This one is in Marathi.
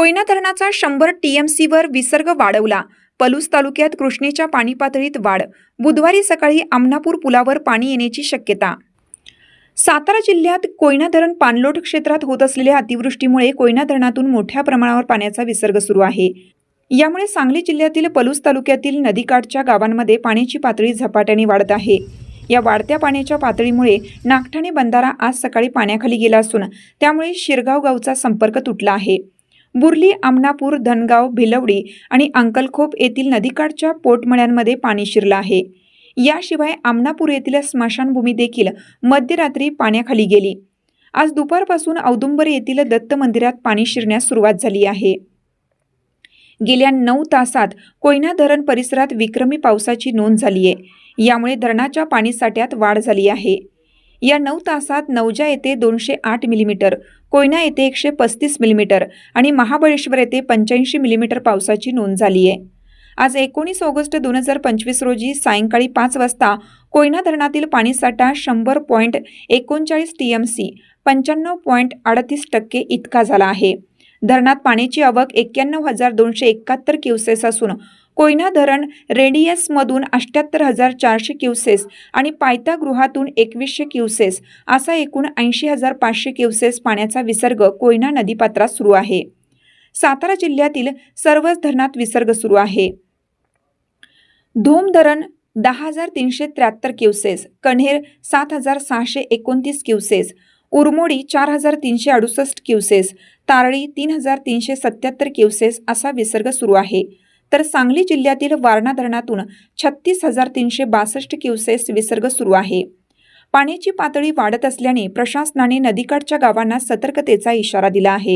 कोयना धरणाचा शंभर टीएमसीवर विसर्ग वाढवला. पलूस तालुक्यात कृष्णेच्या पाणी पातळीत वाढ. बुधवारी सकाळी आमनापूर पुलावर पाणी येण्याची शक्यता. सातारा जिल्ह्यात कोयना धरण पाणलोट क्षेत्रात होत असलेल्या अतिवृष्टीमुळे कोयना धरणातून मोठ्या प्रमाणावर पाण्याचा विसर्ग सुरू आहे. यामुळे सांगली जिल्ह्यातील पलूस तालुक्यातील नदीकाठच्या गावांमध्ये पाण्याची पातळी झपाट्याने वाढत आहे. या वाढत्या पाण्याच्या पातळीमुळे नागठाणे बंधारा आज सकाळी पाण्याखाली गेला असून त्यामुळे शिरगाव गावचा संपर्क तुटला आहे. बुर्ली आमनापूर धनगाव भिलवडी आणि अंकलखोप येथील नदीकाठच्या पोटमळ्यांमध्ये पाणी शिरलं आहे. याशिवाय आमनापूर येथील स्मशानभूमी देखील मध्यरात्री पाण्याखाली गेली. आज दुपारपासून औदुंबर येथील दत्त मंदिरात पाणी शिरण्यास सुरुवात झाली आहे. गेल्या नऊ तासात कोयना धरण परिसरात विक्रमी पावसाची नोंद झाली आहे. यामुळे धरणाच्या पाणीसाठ्यात वाढ झाली आहे. या नऊ तासात नवजा येथे दोनशे आठ मिलीमीटर कोयना येथे एकशे पस्तीस मिलीमीटर आणि महाबळेश्वर येथे पंच्याऐंशी मिलीमीटर पावसाची नोंद झाली आहे. आज एकोणीस ऑगस्ट दोन हजार पंचवीस रोजी सायंकाळी पाच वाजता कोयना धरणातील पाणीसाठा शंभर पॉईंट एकोणचाळीस टी एम सी पंच्याण्णव पॉईंट अडतीस टक्के इतका झाला आहे. धरणात पाण्याची आवक एक्क्याण्णव हजार दोनशे एकाहत्तर क्युसेस असून कोयना धरण रेडियसमधून अष्ट्याहत्तर हजार चारशे क्युसेस आणि पायथा गृहातून एकवीसशे क्युसेस असा एकूण ऐंशी हजार पाचशे क्युसेस पाण्याचा विसर्ग कोयना नदीपात्रात सुरू आहे. सातारा जिल्ह्यातील सर्वच धरणात विसर्ग सुरू आहे. धोम धरण दहा हजार तीनशे त्र्याहत्तर क्युसेस कण्हेर सात हजार सहाशे एकोणतीस क्युसेस उरमोडी चार हजार तीनशे अडुसष्ट क्युसेस तारळी तीन हजार तीनशे सत्याहत्तर क्युसेस असा विसर्ग सुरू आहे. तर सांगली जिल्ह्यातील वारणा धरणातून छत्तीस हजार तीनशे बासष्ट क्युसेस विसर्ग सुरू आहे. पाण्याची पातळी वाढत असल्याने प्रशासनाने नदीकाठच्या गावांना सतर्कतेचा इशारा दिला आहे.